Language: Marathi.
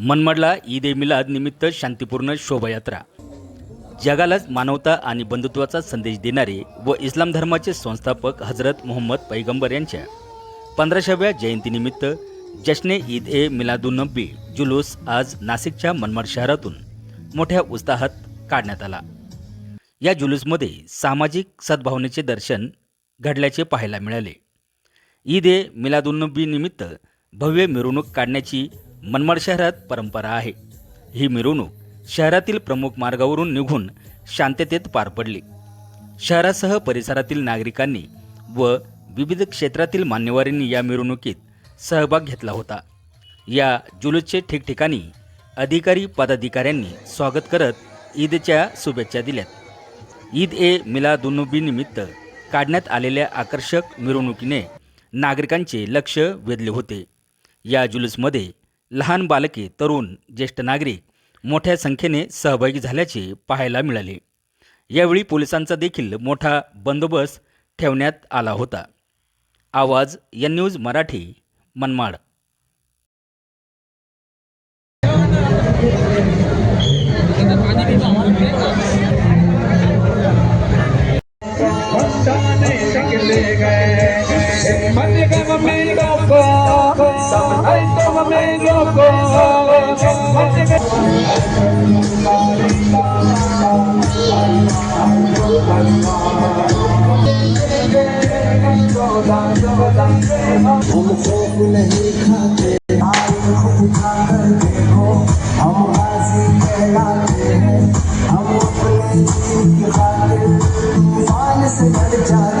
मनमाडला ईद ए मिलाद निमित्त शांतीपूर्ण शोभायात्रा. जगालाच मानवता आणि बंधुत्वाचा संदेश देणारे व इस्लाम धर्माचे संस्थापक हजरत मोहम्मद पैगंबर यांच्या पंधराशेव्या जयंतीनिमित्त जश्ने ईद ए मिलादुन्नबी जुलूस आज नाशिकच्या मनमाड शहरातून मोठ्या उत्साहात काढण्यात आला. या जुलूसमध्ये सामाजिक सद्भावनेचे दर्शन घडल्याचे पाहायला मिळाले. ईद ए मिलादुन्नबी निमित्त भव्य मिरवणूक काढण्याची मनमाड शहरात परंपरा आहे. ही मिरवणूक शहरातील प्रमुख मार्गावरून निघून शांततेत पार पडली. शहरासह परिसरातील नागरिकांनी व विविध क्षेत्रातील मान्यवरांनी या मिरवणुकीत सहभाग घेतला होता. या जुलूसचे ठिकठिकाणी अधिकारी पदाधिकाऱ्यांनी स्वागत करत ईदच्या शुभेच्छा दिल्यात. ईद ए मिलादुनुबीनिमित्त काढण्यात आलेल्या आकर्षक मिरवणुकीने नागरिकांचे लक्ष वेधले होते. या जुलूसमध्ये लहान बालके तरुण ज्येष्ठ नागरिक मोठ्या संख्येने सहभागी झाल्याचे पाहायला मिळाले. यावेळी पोलिसांचा देखील मोठा बंदोबस्त ठेवण्यात आला होता. आवाज या न्यूज मराठी मनमाड. जाने गया हम सोच नहीं खाते देखो हम हाजी कहलाते हैं हम अपने से बढ़ जाते